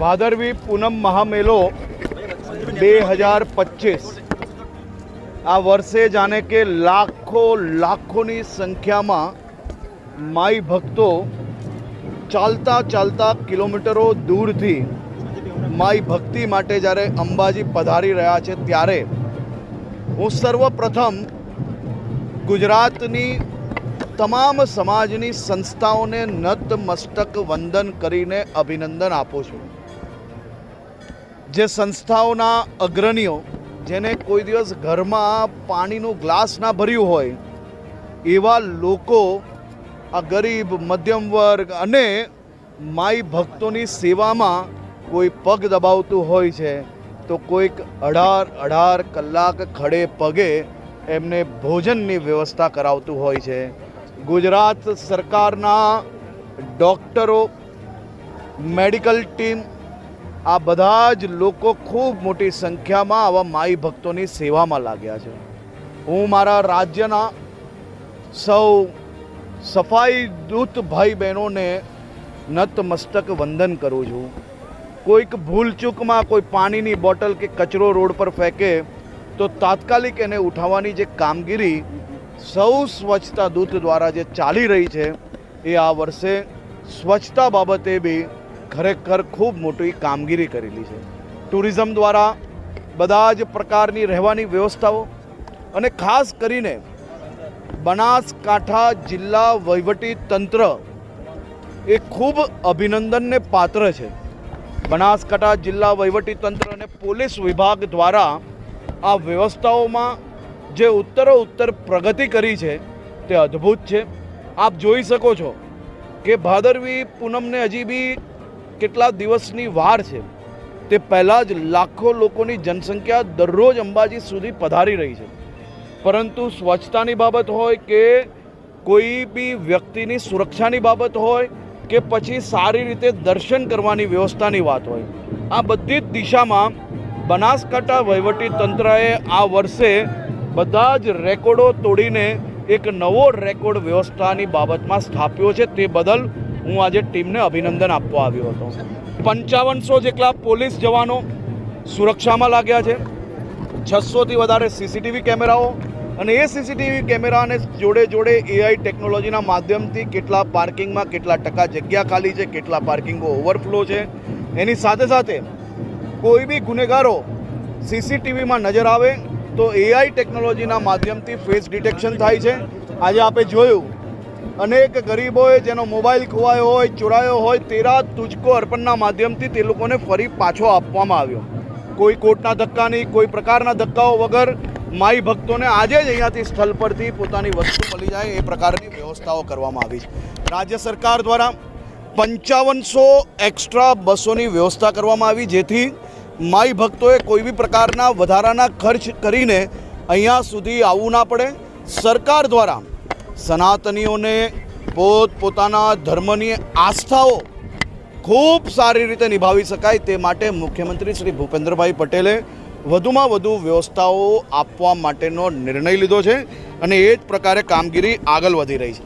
ભાદરવી પૂનમ મહામેલો બે હજાર પચીસ. આ વર્ષે જાણે કે લાખો, લાખોની સંખ્યામાં માઈ ભક્તો ચાલતા ચાલતા કિલોમીટરો દૂરથી માઈ ભક્તિ માટે જ્યારે અંબાજી પધારી રહ્યા છે ત્યારે હું સર્વપ્રથમ ગુજરાતની તમામ સમાજની સંસ્થાઓને નતમસ્તક વંદન કરીને અભિનંદન આપું છું. જે સંસ્થાઓના અગ્રણીઓ જેને કોઈ દિવસ ઘરમાં પાણીનું ગ્લાસ ના ભર્યું હોય, એવા લોકો આ ગરીબ, મધ્યમ વર્ગ અને માઈ ભક્તોની સેવામાં કોઈ પગ દબાવતું હોય છે, તો કોઈક અઢાર અઢાર કલાક ખડે પગે એમને ભોજનની વ્યવસ્થા કરાવતું હોય છે. ગુજરાત સરકારના ડૉક્ટરો, મેડિકલ ટીમ આ બધા જ લોકો ખૂબ મોટી સંખ્યામાં આવા માઈ ભક્તોની સેવામાં લાગ્યા છે. હું મારા રાજ્યના સૌ સફાઈ દૂત ભાઈ બહેનોને નતમસ્તક વંદન કરું છું. કોઈક ભૂલચૂકમાં કોઈ પાણીની બોટલ કે કચરો રોડ પર ફેંકે તો તાત્કાલિક એને ઉઠાવવાની જે કામગીરી સૌ સ્વચ્છતા દૂત દ્વારા જે ચાલી રહી છે એ આ વર્ષે સ્વચ્છતા બાબતે બી ખરેખર ખૂબ મોટી કામગીરી કરેલી છે. ટુરિઝમ દ્વારા બધા જ પ્રકારની રહેવાની વ્યવસ્થાઓ અને ખાસ કરીને બનાસકાંઠા જિલ્લા વહીવટી તંત્ર એ ખૂબ અભિનંદનને પાત્ર છે. બનાસકાંઠા જિલ્લા વહીવટી તંત્ર અને પોલીસ વિભાગ દ્વારા આ વ્યવસ્થાઓમાં જે ઉત્તરો ઉત્તર પ્રગતિ કરી છે તે અદ્ભુત છે. આપ જોઈ શકો છો કે ભાદરવી પૂનમને હજી બી કેટલા દિવસની વાર છે? તે પહેલાં જ લાખો લોકોની જનસંખ્યા દરરોજ અંબાજી સુધી પધારી રહી છે. પરંતુ સ્વચ્છતાની બાબત હોય કે કોઈ બી વ્યક્તિની સુરક્ષાની બાબત હોય કે પછી સારી રીતે દર્શન કરવાની વ્યવસ્થાની વાત હોય, આ બધી જ દિશામાં બનાસકાંઠા વહીવટી તંત્રએ આ વર્ષે બધા જ રેકોર્ડો તોડીને એક નવો રેકોર્ડ વ્યવસ્થાની બાબતમાં સ્થાપ્યો છે. તે બદલ હું આજે ટીમને અભિનંદન આપવા આવ્યો હતો. પંચાવનસો જેટલા પોલીસ જવાનો સુરક્ષામાં લાગ્યા છે. છસોથી વધારે સીસીટીવી કેમેરાઓ અને એ સીસીટીવી કેમેરાને જોડે જોડે એઆઈ ટેકનોલોજીના માધ્યમથી કેટલા પાર્કિંગમાં કેટલા ટકા જગ્યા ખાલી છે, કેટલા પાર્કિંગો ઓવરફ્લો છે. એની સાથે સાથે કોઈ બી ગુનેગારો સીસીટીવીમાં નજર આવે તો એઆઈ ટેકનોલોજીના માધ્યમથી ફેસ ડિટેક્શન થાય છે. આજે આપણે જોયું અનેક ગરીબોએ જેનો મોબાઈલ ખોવાયો હોય, ચોરાયો હોય, તેરા તુજકો અર્પણના માધ્યમથી તે લોકોને ફરી પાછો આપવામાં આવ્યો. કોઈ કોર્ટના ધક્કા નહીં કોઈ પ્રકારના ધક્કાઓ વગર માઈ ભક્તોને આજે જ અહીંયાથી સ્થળ પરથી પોતાની વસ્તુ મળી જાય એ પ્રકારની વ્યવસ્થાઓ કરવામાં આવી છે. રાજ્ય સરકાર દ્વારા પંચાવનસો એક્સ્ટ્રા બસોની વ્યવસ્થા કરવામાં આવી, જેથી માઈ ભક્તોએ કોઈ બી પ્રકારના વધારાના ખર્ચ કરીને અહીંયા સુધી આવવું ના પડે. સરકાર દ્વારા સનાતનીઓને પોત પોતાના ધર્મની આસ્થાઓ ખૂબ સારી રીતે નિભાવી શકાય તે માટે મુખ્યમંત્રી શ્રી ભૂપેન્દ્રભાઈ પટેલે વધુમાં વધુ વ્યવસ્થાઓ આપવા માટેનો નિર્ણય લીધો છે અને એ જ પ્રકારે કામગીરી આગળ વધી રહી છે.